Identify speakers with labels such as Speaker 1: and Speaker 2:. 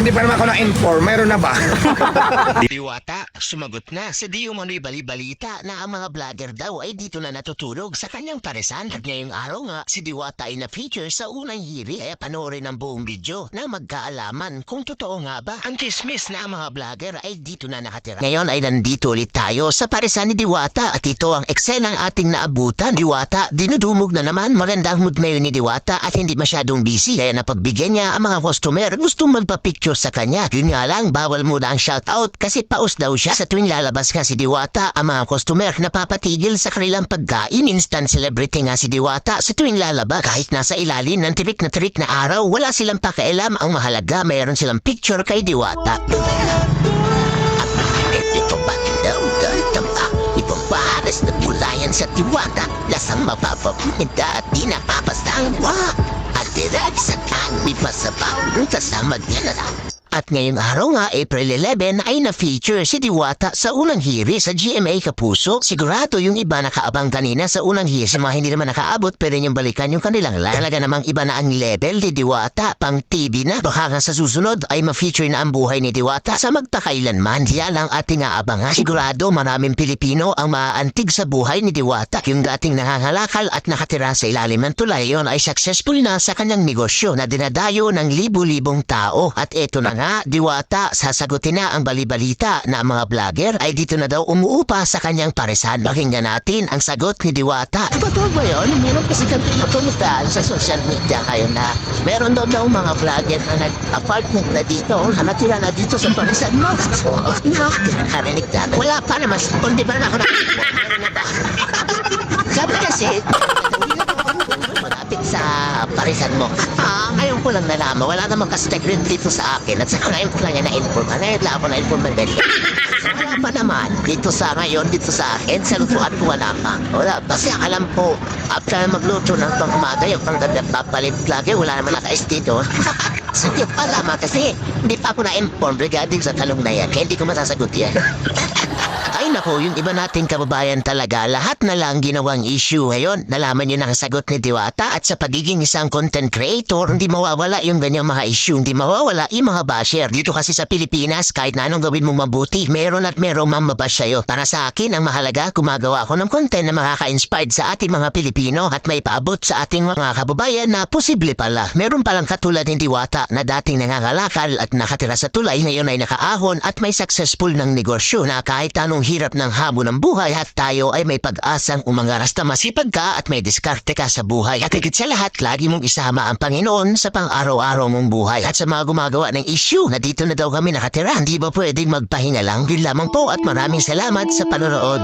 Speaker 1: hindi pa naman ako na-inform. Mayroon na ba?
Speaker 2: Diwata, sumagot na sa di umano'y bali-balita na ang mga vlogger daw ay dito na natutulog sa kanyang paresan. At ngayong araw nga, si Diwata ay na-feature sa unang hiri kaya panoorin ang buong video na magkaalaman kung totoo nga ba ang kismis na ang mga vlogger ay dito na nakatira. Ngayon ay nandito ulit tayo sa paresan ni Diwata at ito ang eksenang ating naabutan. Diwata, dinudumog na naman maganda ang mood ngayon ni Diwata at hindi masyadong busy kaya napagbigyan niya ang mga customer gustong magpa-picture sa kanya. Yun nga lang, bawal muna ang shoutout kasi paus daw siya sa tuwing lalabas nga si Diwata. Ang mga customer napapatigil sa kanilang pagkain. Instant celebrity nga si Diwata sa tuwing lalabas. Kahit nasa ilalim ng tirik na tirik na araw wala silang pakialam. Ang mahalaga mayroon silang picture kay Diwata. Ito ba? Daw dahil tama Ipapares na bulayan sa Diwata. Lasang mapapapinida at di napapasang wa At sa tangi pa sa bawang kasama niya na lang at ngayong araw nga, April 11, ay na-feature si Diwata sa unang hiri sa GMA Kapuso. Sigurado yung iba nakaabang kanina sa unang hiri. Sa mga hindi naman nakaabot, pwede niyong balikan yung kanilang live. Talaga namang iba na ang level ni Diwata, pang TV na. Baka nga sa susunod ay ma-feature na ang buhay ni Diwata sa magpakailanman. Yan ang ating aabangan. Sigurado maraming Pilipino ang maaantig sa buhay ni Diwata. Yung dating nangangalakal at nakatira sa ilalim ng tulay yon ay successful na sa kanyang negosyo na dinadayo ng libu-libong tao. At eto na nga, Diwata, sasagutin na ang balibalita na ang mga vlogger ay dito na daw umuupa sa kanyang paresan. Pakinggan natin ang sagot ni Diwata. Totoo ba yun? Meron kasi kami natumutaan sa social media kayo na meron daw daw mga vlogger na nag-apartment na dito na natira na dito sa paresan mo. No, nakarinig na. Wala pa naman. Kundi ba na ako na? Sabi kasi, parisan mo. Ah, ngayon ko lang nalaman. Wala namang ka-secret dito sa akin. At saka ngayon ko lang yan na-inform. Ngayon lang ako na-inform ng ganyan. Wala pa naman. Dito sa ngayon, dito sa akin, sa lutuan ko wala pa. Wala. Kasi alam ko, after magluto ng pang umaga, yung pang gabi papalit lagi, wala naman nakais dito. Sige pa naman kasi hindi pa ako na-inform regarding sa talong na yan. Kaya hindi ko masasagot yan. Ay nako, yung iba nating kababayan talaga, lahat na lang ginawang issue. Ngayon, nalaman nyo na ang sagot ni Diwata at sa pagiging isang content creator, hindi mawawala yung ganyang mga issue, hindi mawawala yung mga basher. Dito kasi sa Pilipinas, kahit na anong gawin mong mabuti, meron at meron mamabash sa'yo. Para sa akin, ang mahalaga, gumagawa ako ng content na makaka-inspired sa ating mga Pilipino at may paabot sa ating mga kababayan na posible pala. Meron palang katulad ni Diwata na dating nangangalakal at nakatira sa tulay, ngayon ay nakaahon at may successful ng negosyo na kahit anong hirap ng hamon ng buhay at tayo ay may pag-asang umangaras na masipag ka at may diskarte ka sa buhay. At higit sa lahat, lagi mong isama ang Panginoon sa pang-araw-araw mong buhay. At sa mga gumagawa ng issue na dito na daw kami nakatira, hindi ba pwedeng magpahinga lang? Yun lamang po at maraming salamat sa panonood.